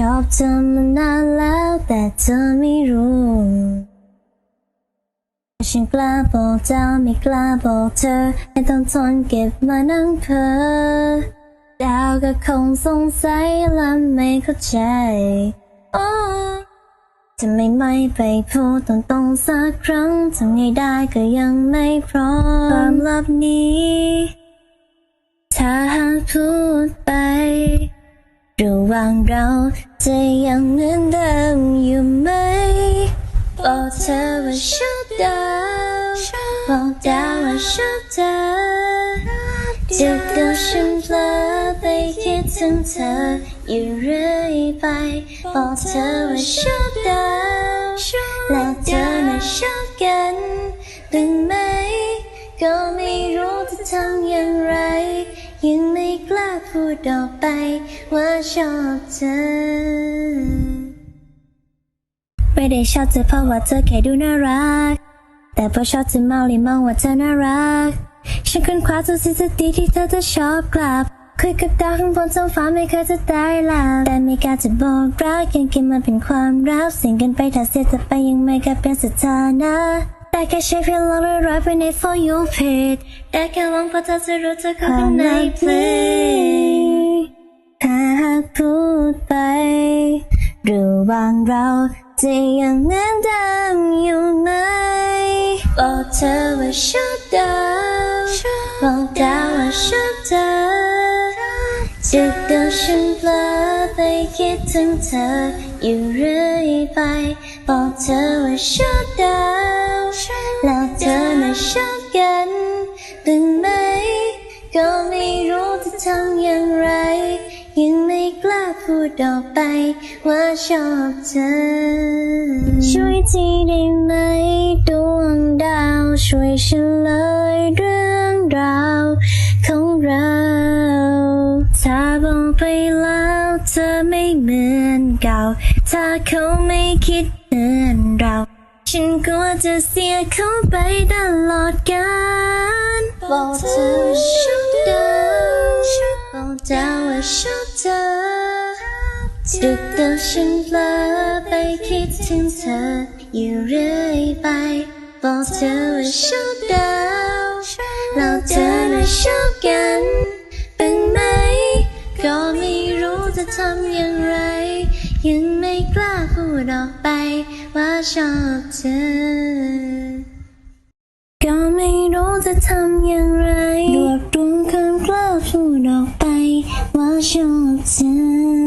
ชอบเธอมานานแล้วแต่เธอไม่รู้ ฉันกล้าบอกเจ้าไม่กล้าบอกเธอไม่ต้องทนเก็บมานั่งเพ้อดาวก็คงสงสัยและไม่เข้าใจโอ้ทำไมไม่ไปพูดตรงๆสักครั้งทำไงได้ก็ยังไม่พร้อมความลับนี้ ถ้าหากพูด ว่างเราจะยังเหมือนเดิมอยู่ไหมบอกเธอว่าชอบดาวบอกดาวว่าชอบเธอจะดูฉันเพลอไปคิดถึงเธออยู่เรื่อยไปบอกเธอว่าชอบดาวแล้วเธอน่ะชอบกันดึงไหม ก็ไม่รู้จะทำอย่างไร ยังไม่กล้าพูดออกไปว่าชอบเธอ ไม่ได้ชอบเธอเพราะว่าเธอแค่ดูน่ารัก แต่พอชอบเธอมากเลยมองว่าเธอน่ารัก ฉันค้นคว้าทุกสิ่งทุกดีที่เธอจะชอบกลับ คุยกับดาวข้างบนท้องฟ้าไม่เคยจะได้หลับแต่ไม่กล้าจะบอกรักยังกินมันเป็นความรักสิ่งกันไปถ้าเสียเธอไปยังไม่กล้าเปลี่ยนสถานะ แต่แค่ใช้เพียงลองเรื่อยๆไปใน for you page ได้แค่หวังเพราะเธอจะรู้เธอเข้าข้างในเพลงถ้าหากพูดไป ระหว่างเราจะยังเหมือนเดิมอยู่ไหมบอกเธอว่าชอบดาวบอกดาวว่าชอบเธอจะดูฉันเพลอไปคิดถึงเธออยู่เรื่อยไป บอกเธอว่าชอบดาว แล้วเธอน่ะชอบกันดึงไหม ก็ไม่รู้จะทำอย่างไร ยังไม่กล้าพูดออกไป ว่าชอบเธอ ช่วยทีได้ไหมดวงดาว ช่วยฉันเลยเรื่องราวของเราถ้าบอกไปแล้วเธอไม่เหมือนเก่า ถ้าเขาไม่คิดเหมือนเรา ฉันกลัวจะเสียเขาไปตลอดกาลบอกเธอว่าชอบดาวบอกดาวว่าชอบเธอดึกเดินฉันเพลอไปคิดถึงเธออยู่เรื่อยไปบอกเธอว่าชอบดาวแล้วเธอน่ะชอบกันเป็นไหม ก็ไม่รู้จะทำอย่างไร ยังไม่กล้าพูดออกไป ว่าชอบเธอ ก็ไม่รู้จะทำอย่างไรรวบรวมคำกล้าพูดออกไปว่าชอบเธอ